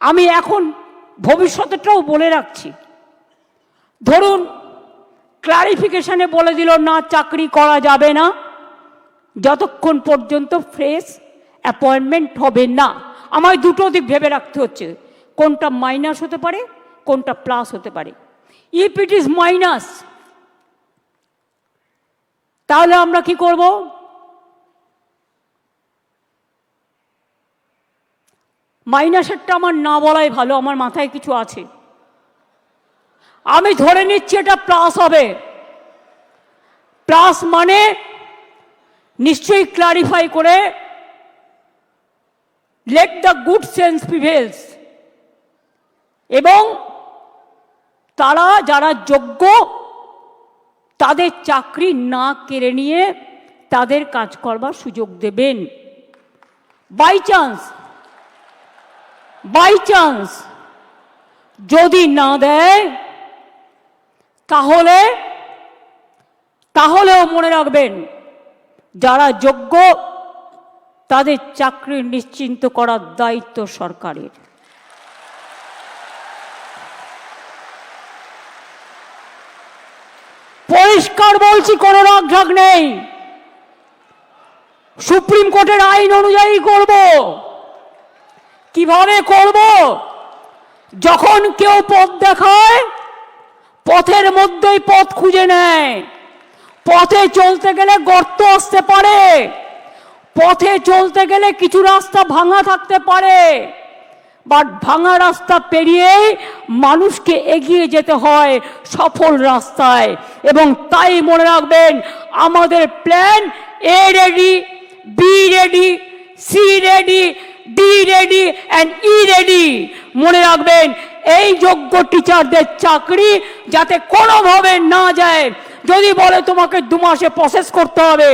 আমি এখন ভবিষ্যতেরটাও বলে রাখছি। ধরুন ক্লারিফিকেশনে বলে দিল, না, চাকরি করা যাবে না। যতক্ষণ পর্যন্ত ফ্রেশ অ্যাপয়েন্টমেন্ট হবে না। আমায় দুটো দিক ভেবে রাখতে হচ্ছে। কোনটা মাইনাস হতে পারে, কোনটা প্লাস হতে পারে। ইফ ইট ইজ মাইনাস তাহলে আমরা কি করব? মাইনাসেরটা আমার না বলাই ভালো, আমার মাথায় কিছু আছে। আমি ধরে নিচ্ছি এটা প্লাস হবে। প্লাস মানে নিশ্চয়ই ক্লারিফাই করে let the good sense prevails এবং তারা যারা যোগ্য, তাদের চাকরি না কেড়ে নিয়ে তাদের কাজ করবার সুযোগ দেবেন। বাই চান্স বাই চান্স যদি না দেয়, তাহলে, তাহলেও মনে রাখবেন, যারা যোগ্য, তাদের চাকরি নিশ্চিন্ত করার দায়িত্ব সরকারের। পরিষ্কার বলছি, কোনো রাগ নেই। সুপ্রিম কোর্টের আইন অনুযায়ী করব। কীভাবে করব? যখন কেউ পথ দেখায়, পথের মধ্যেই পথ খুঁজে নেয়। পথে চলতে গেলে গর্ত আসতে পারে। পথে চলতে গেলে কিছু রাস্তা ভাঙা থাকতে পারে। বাট ভাঙা রাস্তা পেরিয়েই মানুষকে এগিয়ে যেতে হয় সফল রাস্তায়। এবং তাই মনে রাখবেন, আমাদের plan A ready B ready C ready D ready and E ready মনে রাখবেন, এই যোগ্য টিচারদের চাকরি যাতে কোনোভাবে না যায়। যদি বলে তোমাকে দু মাসে প্রসেস করতে হবে।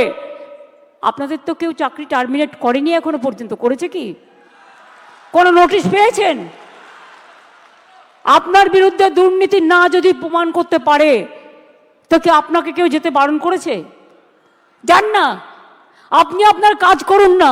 আপনাদের তো কেউ চাকরি টার্মিনেট করেনি এখনও পর্যন্ত, করেছে কি? কোনো নোটিশ পেয়েছেন? আপনার বিরুদ্ধে দুর্নীতি না যদি প্রমাণ করতে পারে, তো কি আপনাকে কেউ যেতে বারণ করেছে? যান না। আপনি আপনার কাজ করুন না।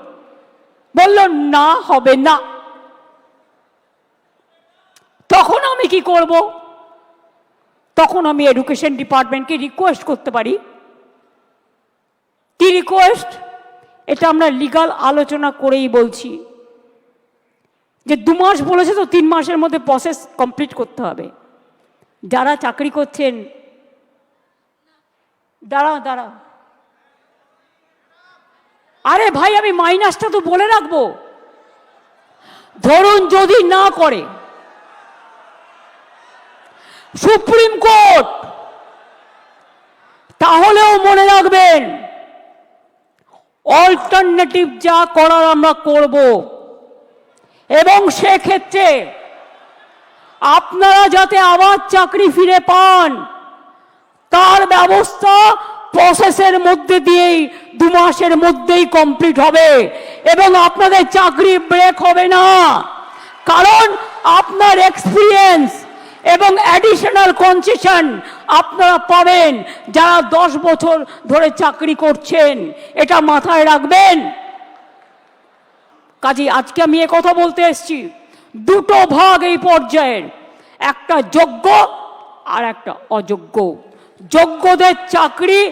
বলল, না, হবে না। তখন আমি কি করব? তখন আমি এডুকেশন ডিপার্টমেন্টকে রিকোয়েস্ট করতে পারি। কি রিকোয়েস্ট এটা আমরা লিগাল আলোচনা করেই বলছি। যে দু মাস বলেছে তো তিন মাসের মধ্যে প্রসেস কমপ্লিট করতে হবে। যারা চাকরি করছেন দাঁড়া দাঁড়া আরে ভাই, আমি মাইনাসটা তো বলে রাখব। ধরুন যদি না করে, সুপ্রিম কোর্ট, তাহলেও মনে রাখবেন অল্টারনেটিভ যা করার আমরা করব। এবং সেক্ষেত্রে আপনারা যাতে আবার চাকরি ফিরে পান, তার ব্যবস্থা প্রসেসের মধ্যে দিয়েই দু মাসের মধ্যেই কমপ্লিট হবে এবং আপনাদের চাকরি ব্রেক হবে না। কারণ আপনার এক্সপিরিয়েন্স এবং অ্যাডিশনাল কনসেশন আপনারা পাবেন যারা দশ বছর ধরে চাকরি করছেন। এটা মাথায় রাখবেন। কাজে, আজকে আমি এ কথা বলতে এসেছি। দুটো ভাগ এই পর্যায়ের, একটা যোগ্য আর একটা অযোগ্য। যোগ্যদের চাকরি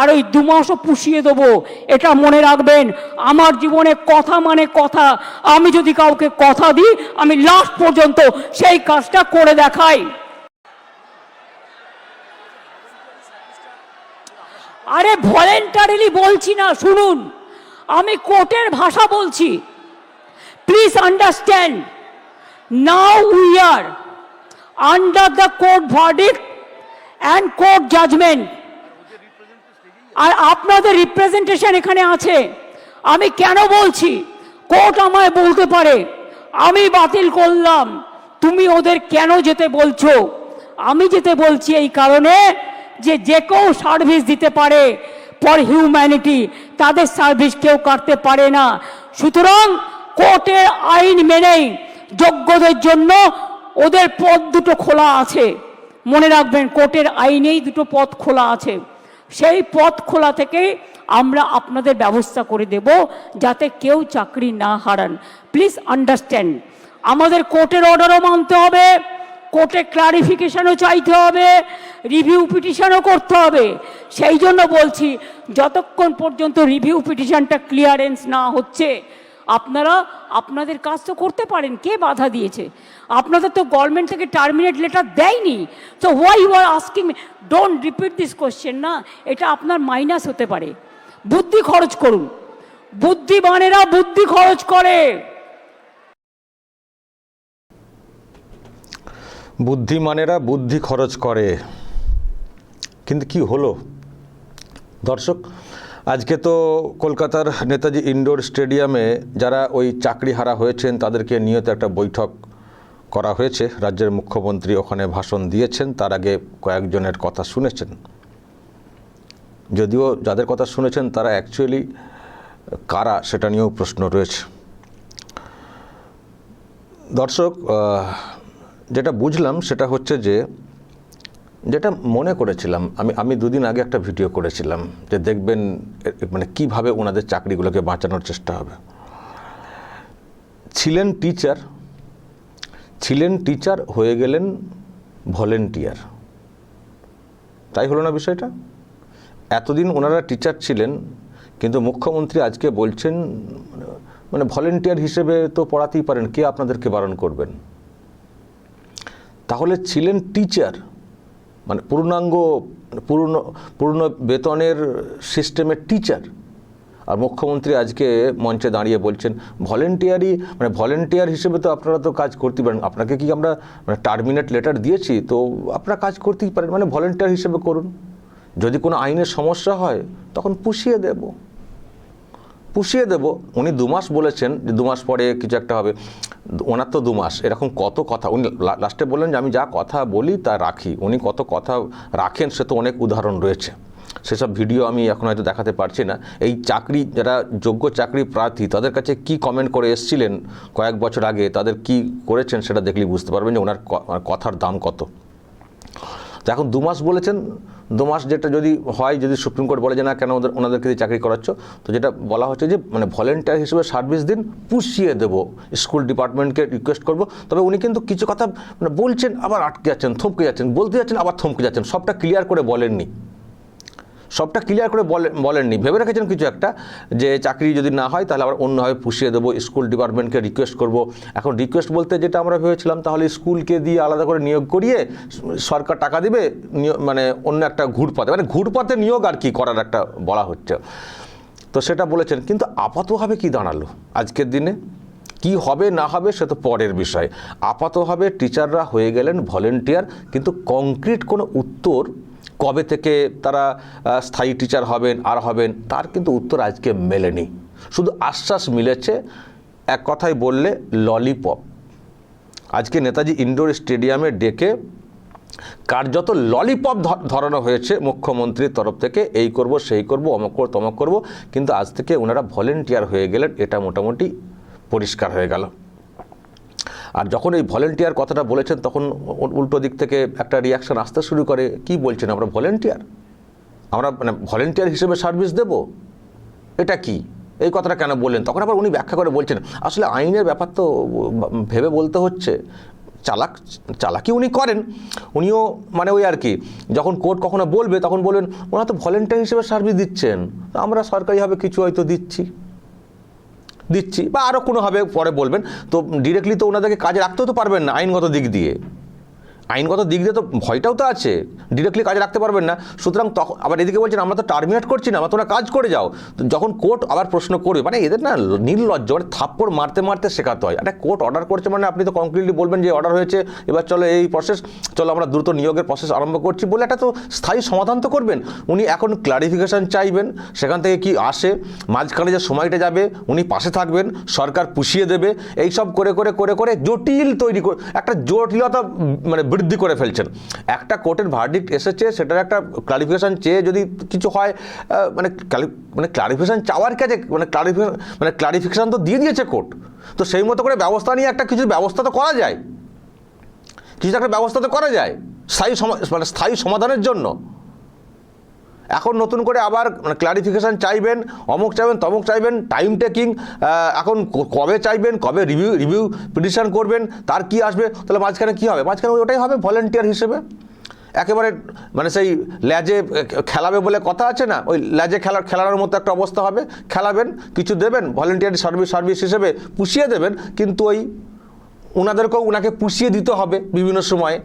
আর ওই দু মাসও পুষিয়ে দেবো। এটা মনে রাখবেন, আমার জীবনে কথা মানে কথা। আমি যদি কাউকে কথা দিই, আমি লাস্ট পর্যন্ত সেই কাজটা করে দেখাই। আরে ভলেন্টারিলি বলছি না, শুনুন। আমি কোর্টের ভাষা বলছি। Please understand now we are under the court verdict and court judgment আর আপনাদের রিপ্রেজেন্টেশন এখানে আছে। আমি কেন বলছি? কোর্ট আমায় বলতে পারে। আমি বাতিল করলাম। তুমি ওদের কেন যেতে বলছো? আমি যেতে বলছি এই কারণে যে যে কেউ সার্ভিস দিতে পারে ফর হিউম্যানিটি তাদের সার্ভিস কেউ কাটতে পারে না। সুতরাং কোর্টের আইন মেনেই যোগ্যদের জন্য ওদের পথ দুটো খোলা আছে। মনে রাখবেন, কোর্টের আইনেই দুটো পথ খোলা আছে। সেই পথ খোলা থেকেই আমরা আপনাদের ব্যবস্থা করে দেব যাতে কেউ চাকরি না হারান। প্লিজ আন্ডারস্ট্যান্ড আমাদের কোর্টের অর্ডারও মানতে হবে, কোর্টে ক্লারিফিকেশানও চাইতে হবে রিভিউ পিটিশানও করতে হবে। সেই জন্য বলছি, যতক্ষণ পর্যন্ত রিভিউ পিটিশানটা ক্লিয়ারেন্স না হচ্ছে আপনারা, আপনাদের কাজ তো করতে পারেন, কে বাধা দিয়েছে? আপনাদের তো গভর্নমেন্ট থেকে টার্মিনেট লেটার দেয়নি। তো why you are asking don't repeat this question না, এটা আপনার মাইনাস হতে পারে। বুদ্ধি খরচ করুন। বুদ্ধিমানেরা বুদ্ধি খরচ করে। বুদ্ধিমানেরা বুদ্ধি খরচ করে। কিন্তু কি হলো? দর্শক আজকে তো কলকাতার নেতাজি ইনডোর স্টেডিয়ামে যারা ওই চাকরি হারা হয়েছেন, তাদেরকে নিয়ত একটা বৈঠক করা হয়েছে। রাজ্যের মুখ্যমন্ত্রী ওখানে ভাষণ দিয়েছেন, তার আগে কয়েকজনের কথা শুনেছেন। যদিও যাদের কথা শুনেছেন, তারা অ্যাকচুয়ালি কারা সেটা নিয়েও প্রশ্ন রয়েছে। দর্শক যেটা বুঝলাম সেটা হচ্ছে যে যেটা মনে করেছিলাম, আমি আমি দুদিন আগে একটা ভিডিও করেছিলাম যে দেখবেন মানে কীভাবে ওনাদের চাকরিগুলোকে বাঁচানোর চেষ্টা হবে। ছিলেন টিচার ছিলেন টিচার হয়ে গেলেন ভলেন্টিয়ার। তাই হলো না বিষয়টা? এতদিন ওনারা টিচার ছিলেন, কিন্তু মুখ্যমন্ত্রী আজকে বলছেন মানে ভলেন্টিয়ার হিসেবে তো পড়াতেই পারেন, কে আপনাদেরকে বারণ করবেন? তাহলে ছিলেন টিচার মানে পূর্ণাঙ্গ, পূর্ণ পূর্ণ বেতনের সিস্টেমের টিচার। আর মুখ্যমন্ত্রী আজকে মঞ্চে দাঁড়িয়ে বলছেন, ভলেন্টিয়ারই মানে ভলেন্টিয়ার হিসেবে তো আপনারা তো কাজ করতে পারেন। আপনাকে কি আমরা মানে টার্মিনেট লেটার দিয়েছি? তো আপনারা কাজ করতেই পারেন মানে ভলেন্টিয়ার হিসেবে করুন। যদি কোনো আইনের সমস্যা হয়, তখন পুষিয়ে দেবো। পুষিয়ে দেব। উনি দু মাস বলেছেন যে দু মাস পরে কিছু একটা হবে। ওনার তো দু মাস। এরকম কত কথা। উনি লাস্টে বললেন যে আমি যা কথা বলি তা রাখি। উনি কত কথা রাখেন সে তো অনেক উদাহরণ রয়েছে। সেসব ভিডিও আমি এখন হয়তো দেখাতে পারছি না। এই চাকরি, যারা যোগ্য চাকরি প্রার্থী, তাদের কাছে কি কমেন্ট করে এসেছিলেন কয়েক বছর আগে? তাদের কি করেছেন সেটা দেখলেই বুঝতে পারবেন যে ওনার কথার দাম কত। এখন দু মাস বলেছেন দু মাস যেটা যদি হয়, যদি সুপ্রিম কোর্ট বলে যে না, কেন ওদের, ওনাদেরকে দিয়ে চাকরি করাচ্ছ, তো যেটা বলা হচ্ছে যে মানে ভলেন্টিয়ার হিসেবে সার্ভিস দিন পুষিয়ে দেবো স্কুল ডিপার্টমেন্টকে রিকোয়েস্ট করব। তবে উনি কিন্তু কিছু কথা মানে বলছেন, আবার আটকে যাচ্ছেন, থমকে যাচ্ছেন, বলতে যাচ্ছেন, আবার থমকে যাচ্ছেন, সবটা ক্লিয়ার করে বলেননি। সবটা ক্লিয়ার করে বলে- বলেননি। ভেবে রেখেছেন কিছু একটা, যে চাকরি যদি না হয়, তাহলে আবার অন্যভাবে পুষিয়ে দেবো স্কুল ডিপার্টমেন্টকে রিকোয়েস্ট করব। এখন রিকোয়েস্ট বলতে যেটা আমরা ভেবেছিলাম, তাহলে স্কুলকে দিয়ে আলাদা করে নিয়োগ করিয়ে সরকার টাকা দিবে মানে অন্য একটা ঘুরপথে মানে ঘুরপথে নিয়োগ আর কি করার একটা বলা হচ্ছে। তো সেটা বলেছেন, কিন্তু আপাতভাবে কি দাঁড়াল আজকের দিনে? কি হবে, না হবে, সে তো পরের বিষয়। আপাতভাবে টিচাররা হয়ে গেলেন ভলেন্টিয়ার কিন্তু কংক্রিট কোনো উত্তর কবে থেকে তারা স্থায়ী টিচার হবেন, আর হবেন, তার কিন্তু উত্তর আজকে মেলেনি। শুধু আশ্বাস মিলেছে, এক কথায় বললে ললিপপ আজকে নেতাজি ইনডোর স্টেডিয়ামে ডেকে কার্যত ললিপপ ধরানো হয়েছে মুখ্যমন্ত্রীর তরফ থেকে, এই করব, সেই করব, অমক করব, তমক করব, কিন্তু আজ থেকে ওনারা ভলেন্টিয়ার হয়ে গেলেন, এটা মোটামুটি পরিষ্কার হয়ে গেল। আর যখন এই ভলেন্টিয়ার কথাটা বলেছেন, তখন উল্টো দিক থেকে একটা রিয়াকশন আসতে শুরু করে। কি বলছেন আমরা ভলেন্টিয়ার আমরা মানে ভলেন্টিয়ার হিসেবে সার্ভিস দেব? এটা কি? এই কথাটা কেন বললেন? তখন আবার উনি ব্যাখ্যা করে বলছেন, আসলে আইনের ব্যাপার তো ভেবে বলতে হচ্ছে। চালাক, চালাকি উনি করেন। উনিও মানে ওই আর কি, যখন কোর্ট কখনো বলবে, তখন বলবেন, ওনারা তো ভলেন্টিয়ার হিসেবে সার্ভিস দিচ্ছেন। আমরা সরকারিভাবে কিছু হয়তো দিচ্ছি। দিচ্ছি বা আরও কোনোভাবে পরে বলবেন। তো ডিরেক্টলি তো ওনাদেরকে কাজে রাখতেও তো পারবেন না, আইনগত দিক দিয়ে। আইনগত দিক দিয়ে তো ভয়টাও তো আছে ডিরেক্টলি কাজে রাখতে পারবেন না। সুতরাং তখন আবার এদিকে বলছেন, আমরা তো টার্মিনেট করছি না, আমরা তোমরা কাজ করে যাও। যখন কোর্ট আবার প্রশ্ন করবে মানে এদের না নির্লজ্জ মানে থাপ্পড় মারতে মারতে শেখাতে হয়। একটা কোর্ট অর্ডার করছে মানে আপনি তো কমপ্লিটলি বলবেন যে অর্ডার হয়েছে, এবার চলো এই প্রসেস চলো আমরা দ্রুত নিয়োগের প্রসেস আরম্ভ করছি বলে একটা তো স্থায়ী সমাধান তো করবেন। উনি এখন ক্লারিফিকেশন চাইবেন, সেখান থেকে কি আসে, মাঝখানে যে সময়টা যাবে, উনি পাশে থাকবেন, সরকার পুষিয়ে দেবে এই সব করে করে করে করে জটিল তৈরি একটা জটিলতা মানে বৃদ্ধি করে ফেলছেন। একটা কোর্টের ভার্ডিক্ট এসেছে, সেটার একটা ক্লারিফিকেশান চেয়ে যদি কিছু হয় মানে মানে ক্লারিফিকেশান চাওয়ার কাজে মানে ক্লারিফিকেশান মানে ক্লারিফিকেশান তো দিয়ে দিয়েছে কোর্ট। তো সেই মতো করে ব্যবস্থা নিয়ে একটা কিছু ব্যবস্থা তো করা যায়। কিছু একটা ব্যবস্থা তো করা যায়, স্থায়ী মানে স্থায়ী সমাধানের জন্য। এখন নতুন করে আবার মানে ক্লারিফিকেশান চাইবেন, অমুক চাইবেন, তমুক চাইবেন টাইম টেকিং এখন কবে চাইবেন, কবে রিভিউ রিভিউ পিটিশন করবেন, তার কি আসবে, তাহলে মাঝখানে কি হবে? মাঝখানে ওটাই হবে ভলেন্টিয়ার হিসেবে? একেবারে মানে সেই ল্যাজে খেলাবে বলে কথা আছে না? ওই ল্যাজে খেলা, খেলানোর মতো একটা অবস্থা হবে। খেলাবেন, কিছু দেবেন ভলেন্টিয়ার সার্ভিস সার্ভিস হিসেবে পুষিয়ে দেবেন, কিন্তু ওই ওনাদেরকেও ওনাকে পুষিয়ে দিতে হবে বিভিন্ন সময়ে।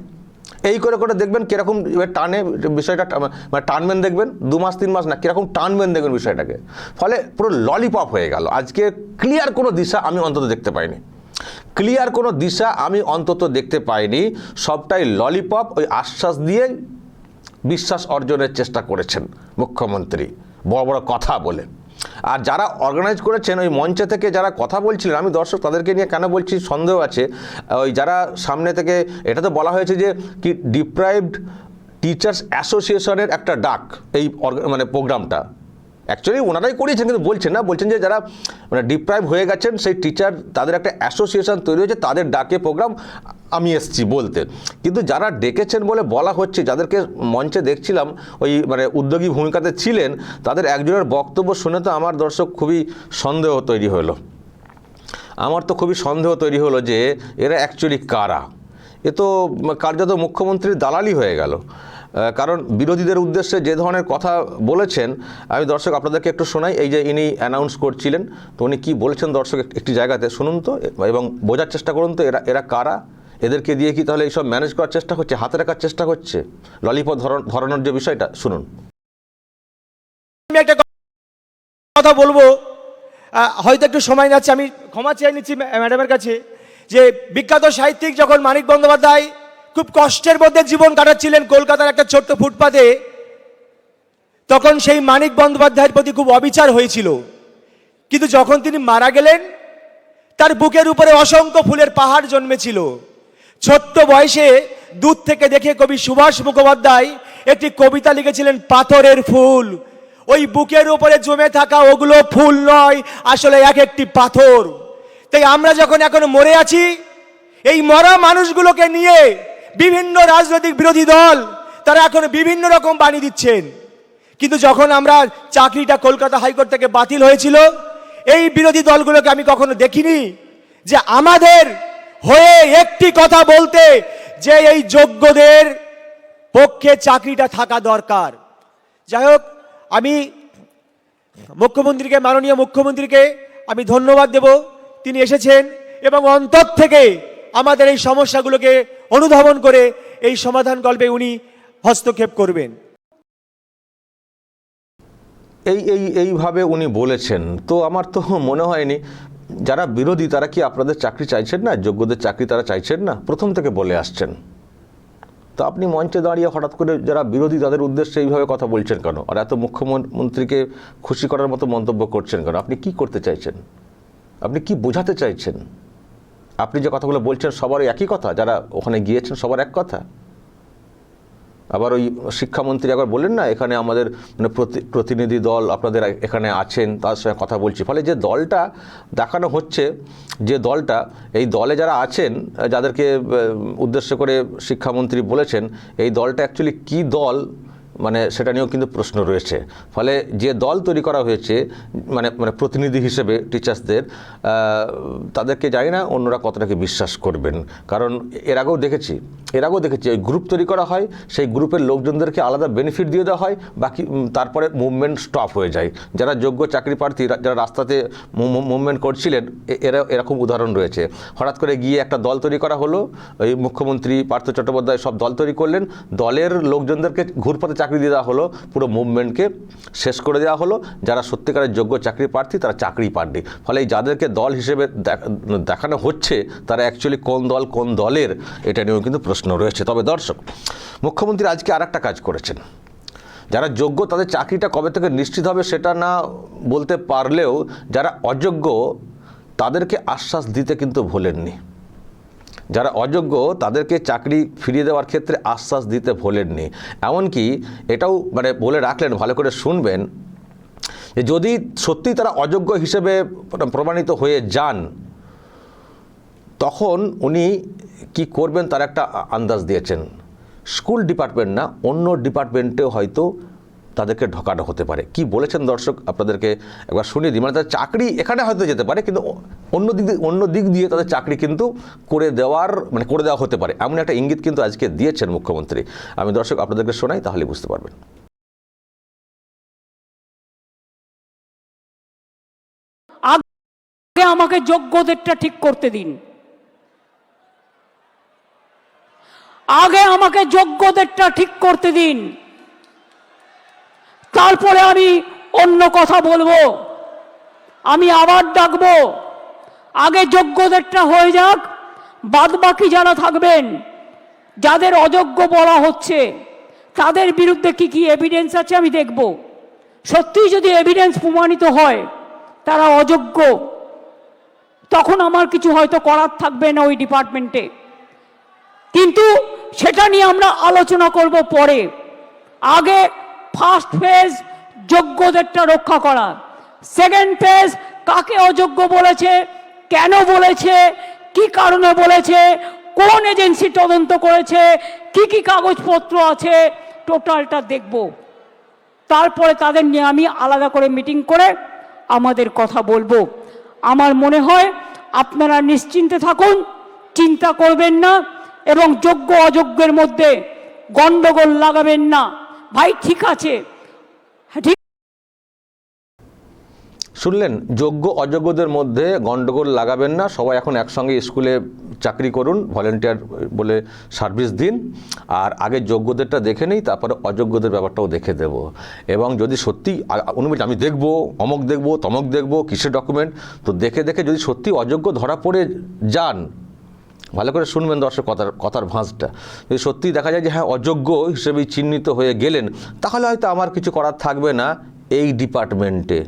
এই করে করে দেখবেন কীরকম টানে বিষয়টা মানে টানবেন দেখবেন, দু মাস, তিন মাস না, কীরকম টানবেন দেখবেন বিষয়টাকে। ফলে পুরো ললিপপ হয়ে গেল। আজকে ক্লিয়ার কোনো দিশা আমি অন্তত দেখতে পাইনি। ক্লিয়ার কোনো দিশা আমি অন্তত দেখতে পাইনি। সবটাই ললিপপ ওই আশ্বাস দিয়ে বিশ্বাস অর্জনের চেষ্টা করেছেন মুখ্যমন্ত্রী। বড় বড় কথা বলে। আর যারা অর্গানাইজ করেছেন ওই মঞ্চে থেকে যারা কথা বলছিলেন, আমি দর্শক তাদেরকে নিয়ে কেন বলছি সন্দেহ আছে, ওই যারা সামনে থেকে, এটা তো বলা হয়েছে যে কি ডিপ্রাইভড টিচার্স অ্যাসোসিয়েশনের একটা ডাক এই মানে প্রোগ্রামটা। অ্যাকচুয়ালি ওনারাই করিয়েছেন, কিন্তু বলছেন না। বলছেন যে যারা মানে ডিপ্রাইভ হয়ে গেছেন, সেই টিচার তাদের একটা অ্যাসোসিয়েশন তৈরি হয়েছে, তাদের ডাকে প্রোগ্রাম আমি এসছি বলতে। কিন্তু যারা ডেকেছেন বলে বলা হচ্ছে, যাদেরকে মঞ্চে দেখছিলাম, ওই মানে উদ্যোগী ভূমিকাতে ছিলেন, তাদের একজনের বক্তব্য শুনে তো আমার দর্শক খুবই সন্দেহ তৈরি হলো। আমার তো খুবই সন্দেহ তৈরি হলো যে, এরা অ্যাকচুয়ালি কারা? এ তো, কার্যত মুখ্যমন্ত্রীর দালালি হয়ে গেল। কারণ বিরোধীদের উদ্দেশ্যে যে ধরনের কথা বলেছেন, আমি দর্শক আপনাদেরকে একটু শোনাই, এই যে ইনি অ্যানাউন্স করছিলেন, তো উনি কী বলেছেন দর্শক একটি জায়গাতে? শুনুন তো, এবং বোঝার চেষ্টা করুন তো, এরা এরা কারা? এদেরকে দিয়ে কি তাহলে এইসব ম্যানেজ করার চেষ্টা হচ্ছে, হাতে রাখার চেষ্টা হচ্ছে? ললিপপ ধরন ধরানোর যে বিষয়টা, শুনুন। আমি একটা কথা বলব হয়তো একটু সময় যাচ্ছে আমি ক্ষমা চেয়ে নিচ্ছি ম্যাডামের কাছে, যে বিখ্যাত সাহিত্যিক যখন মানিক বন্দ্যোপাধ্যায় খুব কষ্টের মধ্যে জীবন কাটাচ্ছিলেন কলকাতার একটা ছোট্ট ফুটপাতে। তখন সেই মানিক বন্দ্যোপাধ্যায়ের প্রতি খুব অবিচার হয়েছিল। কিন্তু যখন তিনি মারা গেলেন, তার বুকের উপরে অসংখ্য ফুলের পাহাড় জন্মেছিল। ছোট্ট বয়সে দূর থেকে দেখে কবি সুভাষ মুখোপাধ্যায় একটি কবিতা লিখেছিলেন, পাথরের ফুল। ওই বুকের উপরে জমে থাকা ওগুলো ফুল নয়, আসলে এক একটি পাথর। তাই আমরা যখন এখন মরে আছি, এই মরা মানুষগুলোকে নিয়ে বিভিন্ন রাজনৈতিক বিরোধী দল, তারা এখন বিভিন্ন রকম বাণী দিচ্ছেন। কিন্তু যখন আমরা চাকরিটা কলকাতা হাইকোর্ট থেকে বাতিল হয়েছিল, এই বিরোধী দলগুলোকে আমি কখনো দেখিনি যে আমাদের হয়ে একটি কথা বলতে যে এই যোগ্যদের পক্ষে চাকরিটা থাকা দরকার। যাই হোক, আমি মুখ্যমন্ত্রীকে, মাননীয় মুখ্যমন্ত্রীকে আমি ধন্যবাদ দেব। তিনি এসেছেন এবং অন্তর থেকে আমাদের এই সমস্যাগুলোকে অনুধাবন করে এই সমাধান গল্পে উনি হস্তক্ষেপ করবেন। এই এই, এইভাবে উনি বলেছেন। তো আমার তো মনে হয়নি, যারা বিরোধী তারা কি আপনাদের চাকরি চাইছেন না? যোগ্যদের চাকরি তারা চাইছেন না? প্রথম থেকে বলে আসছেন। তো আপনি মঞ্চে দাঁড়িয়ে হঠাৎ করে যারা বিরোধী তাদের উদ্দেশ্যে এইভাবে কথা বলছেন কেন? আর এত মুখ্যমন্ত্রীকে খুশি করার মতো মন্তব্য করছেন কেন? আপনি কি করতে চাইছেন? আপনি কি বোঝাতে চাইছেন? আপনি যে কথাগুলো বলছেন সবার একই কথা, যারা ওখানে গিয়েছেন সবার এক কথা। আবার ওই শিক্ষামন্ত্রী একবার বললেন না, এখানে আমাদের মানে প্রতি- প্রতিনিধি দল আপনাদের এখানে আছেন, তার সঙ্গে কথা বলছি। ফলে যে দলটা দেখানো হচ্ছে, যে দলটা, এই দলে যারা আছেন, যাদেরকে, উদ্দেশ্য করে শিক্ষামন্ত্রী বলেছেন, এই দলটা অ্যাকচুয়ালি কী দল মানে সেটা নিয়েও কিন্তু প্রশ্ন রয়েছে। ফলে যে দল তৈরি করা হয়েছে মানে মানে প্রতিনিধি হিসেবে টিচার্সদের তাদেরকে জানি না অন্যরা কতটাকে বিশ্বাস করবেন। কারণ এর আগেও দেখেছি, এর আগেও দেখেছি, ওই গ্রুপ তৈরি করা হয়, সেই গ্রুপের লোকজনদেরকে আলাদা বেনিফিট দিয়ে দেওয়া হয়, বাকি তারপরে মুভমেন্ট স্টপ হয়ে যায়। যারা যোগ্য চাকরি প্রার্থী যারা রাস্তাতে মুভমেন্ট করছিলেন এরা, এরকম উদাহরণ রয়েছে। হঠাৎ করে গিয়ে একটা দল তৈরি করা হলো, ওই মুখ্যমন্ত্রী পার্থ চট্টোপাধ্যায় সব দল তৈরি করলেন, দলের লোকজনদেরকে ঘুরপাতে চাকরি দিয়ে দেওয়া হলো, পুরো মুভমেন্টকে শেষ করে দেওয়া হলো। যারা সত্যিকারের যোগ্য চাকরি প্রার্থী, তারা চাকরি পাননি। ফলে যাদেরকে দল হিসেবে দেখানো হচ্ছে, তারা অ্যাকচুয়ালি কোন দল, কোন দলের, এটা নিয়েও কিন্তু প্রশ্ন রয়েছে। তবে দর্শক, মুখ্যমন্ত্রী আজকে আর কাজ করেছেন। যারা যোগ্য, তাদের চাকরিটা কবে থেকে নিশ্চিত হবে সেটা না বলতে পারলেও, যারা অযোগ্য, তাদেরকে আশ্বাস দিতে কিন্তু ভোলেননি। যারা অযোগ্য তাদেরকে চাকরি ফিরিয়ে দেওয়ার ক্ষেত্রে আশ্বাস দিতে ভোলেননি। এমনকি এটাও মানে বলে রাখলেন, ভালো করে শুনবেন যদি সত্যি তারা অযোগ্য হিসেবে প্রমাণিত হয়ে যান, তখন উনি কি করবেন তার একটা আন্দাজ দিয়েছেন। স্কুল ডিপার্টমেন্ট না, অন্য ডিপার্টমেন্টেও হয়তো তাদেরকে ঢোকানো হতে পারে। কি বলেছেন দর্শক? আপনাদেরকে একবার শুনিয়ে দিই। মানে তাদের চাকরি এখানে হয়তো যেতে পারে, কিন্তু অন্য দিক দিয়ে- অন্য দিক দিয়ে তাদের চাকরি কিন্তু করে দেওয়ার মানে করে দেওয়া হতে পারে। এমন একটা ইঙ্গিত কিন্তু আজকে দিয়েছেন মুখ্যমন্ত্রী। আমি দর্শক আপনাদেরকে শোনাই, তাহলে বুঝতে পারবেন। আগে আমাকে যোগ্যদেরটা ঠিক করতে দিন। আগে আমাকে যোগ্যদেরটা ঠিক করতে দিন। তারপরে আমি অন্য কথা বলব। আমি আবার ডাকবো। আগে যোগ্যদেরটা হয়ে যাক বাদ বাকি যারা থাকবেন, যাদের অযোগ্য বলা হচ্ছে, তাদের বিরুদ্ধে কি কি এভিডেন্স আছে আমি দেখব। সত্যিই যদি এভিডেন্স প্রমাণিত হয়, তারা অযোগ্য, তখন আমার কিছু হয়তো করার থাকবে না ওই ডিপার্টমেন্টে কিন্তু সেটা নিয়ে আমরা আলোচনা করব পরে। আগে ফার্স্ট ফেজ যোগ্যদেরটা রক্ষা করা সেকেন্ড ফেজ কাকে অযোগ্য বলেছে, কেন বলেছে, কি কারণে বলেছে, কোন এজেন্সি তদন্ত করেছে, কি কি কাগজপত্র আছে, টোটালটা দেখব। তারপরে তাদের নিয়ে আমি আলাদা করে মিটিং করে আমাদের কথা বলব। আমার মনে হয় আপনারা নিশ্চিন্তে থাকুন, চিন্তা করবেন না এবং যোগ্য অযোগ্যের মধ্যে গন্ডগোল লাগাবেন না। ভাই ঠিক আছে। হ্যাঁ ঠিক শুনলেন যোগ্য অযোগ্যদের মধ্যে গন্ডগোল লাগাবেন না সবাই এখন একসঙ্গে স্কুলে চাকরি করুন ভলেন্টিয়ার বলে সার্ভিস দিন আর আগে যোগ্যদেরটা দেখে নিই তারপরে অযোগ্যদের ব্যাপারটাও দেখে দেব। এবং যদি সত্যি বলছেন, আমি দেখব অমক দেখব তমক দেখব কিসের ডকুমেন্ট তো দেখে দেখে যদি সত্যি অযোগ্য ধরা পড়ে যান ভালো করে শুনবেন দর্শক কথার কথার ভাঁজটা। যদি সত্যিই দেখা যায় যে হ্যাঁ অযোগ্য হিসেবে চিহ্নিত হয়ে গেলেন, তাহলে হয়তো আমার কিছু করার থাকবে না এই ডিপার্টমেন্টে।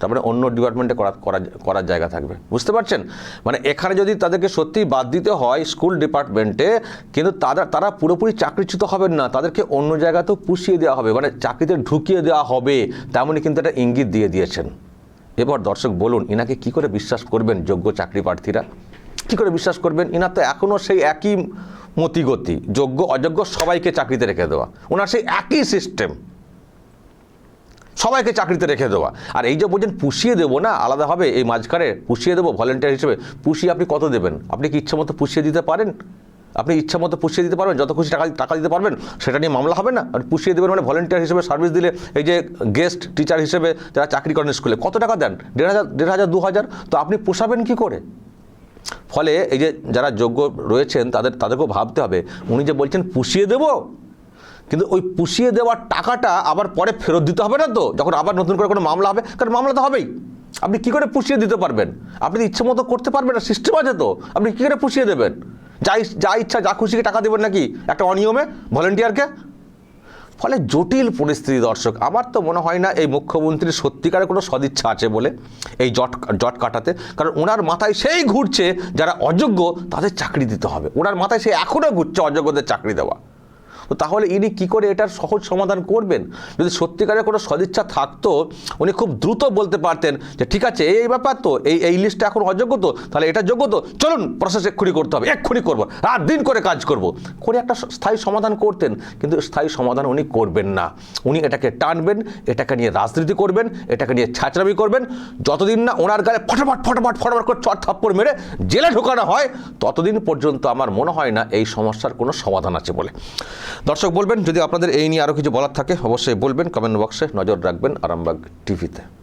তারপরে অন্য ডিপার্টমেন্টে করা, করা- করার জায়গা থাকবে। বুঝতে পারছেন? মানে এখানে যদি তাদেরকে সত্যি বাদ দিতে হয় স্কুল ডিপার্টমেন্টে, কিন্তু তারা তারা পুরোপুরি চাকরিচ্যুত হবেন না, তাদেরকে অন্য জায়গাতেও পুষিয়ে দেওয়া হবে মানে চাকরিতে ঢুকিয়ে দেওয়া হবে, তেমনই কিন্তু একটা ইঙ্গিত দিয়ে দিয়েছেন। এবার দর্শক বলুন এনাকে কি করে বিশ্বাস করবেন যোগ্য চাকরি প্রার্থীরা? কি করে বিশ্বাস করবেন? ইনার তো এখনও সেই একই মতিগতি যোগ্য, অযোগ্য, সবাইকে চাকরিতে রেখে দেওয়া। ওনার সেই একই সিস্টেম সবাইকে চাকরিতে রেখে দেওয়া। আর এই যে বলছেন, পুষিয়ে দেবো না আলাদাভাবে এই মাঝখানে পুষিয়ে দেবো ভলেন্টিয়ার হিসেবে। পুষিয়ে আপনি কত দেবেন? আপনি কি ইচ্ছা মতো পুষিয়ে দিতে পারেন? আপনি ইচ্ছা মতো পুষিয়ে দিতে পারবেন? যত খুশি টাকা টাকা দিতে পারবেন, সেটা নিয়ে মামলা হবে না? আর পুষিয়ে দেবেন মানে ভলেন্টিয়ার হিসেবে সার্ভিস দিলে, এই যে গেস্ট টিচার হিসেবে যারা চাকরি করেন স্কুলে কত টাকা দেন? দেড় হাজার দেড় হাজার, দু হাজার? তো আপনি পোষাবেন কি করে? ফলে এই যে যারা যোগ্য রয়েছেন তাদের, তাদেরকেও ভাবতে হবে। উনি যে বলছেন পুষিয়ে দেবো, কিন্তু ওই পুষিয়ে দেওয়ার টাকাটা আবার পরে ফেরত দিতে হবে না তো? যখন আবার নতুন করে কোনো মামলা হবে, কারণ মামলা তো হবেই। আপনি কী করে পুষিয়ে দিতে পারবেন? আপনি ইচ্ছে মতো করতে পারবেন না সিস্টেম আছে তো। আপনি কী করে পুষিয়ে দেবেন? যা যা ইচ্ছা, যা খুশিকে টাকা দেবেন নাকি? একটা অনিয়মে ভলেন্টিয়ারকে ফলে জটিল পরিস্থিতি, দর্শক। আমার তো মনে হয় না এই মুখ্যমন্ত্রীর সত্যিকারের কোনো সদিচ্ছা আছে বলে এই জট জট কাটাতে। কারণ ওনার মাথায় সেই ঘুরছে যারা অযোগ্য তাদের চাকরি দিতে হবে। ওনার মাথায় সে এখনও ঘুরছে অযোগ্যদের চাকরি দেওয়া। তো তাহলে ইনি কি করে এটার সহজ সমাধান করবেন? যদি সত্যিকারের কোনো সদিচ্ছা থাকতো, উনি খুব দ্রুত বলতে পারতেন যে, ঠিক আছে, এই ব্যাপার তো, এই এই লিস্টটা এখন অযোগ্য তো, তাহলে এটা যোগ্য তো, চলুন প্রসেস এক্ষুনি করতে হবে, এক্ষুনি করব, রাত দিন করে কাজ করব। করে একটা স্থায়ী সমাধান করতেন, কিন্তু স্থায়ী সমাধান উনি করবেন না। উনি এটাকে টানবেন, এটাকে নিয়ে রাজনীতি করবেন, এটাকে নিয়ে ছাঁচড়ামি করবেন। যতদিন না ওনার গায়ে ফটাফট ফটাফট ফটাফট করে চট থাপ্পড় মেরে জেলে ঢোকানো হয়, ততদিন পর্যন্ত আমার মনে হয় না এই সমস্যার কোনো সমাধান আছে বলে। দর্শক বলবেন, যদি আপনাদের এই নিয়ে আরও কিছু বলার থাকে, অবশ্যই বলবেন। কমেন্ট বক্সে নজর রাখবেন আরামবাগ টিভিতে।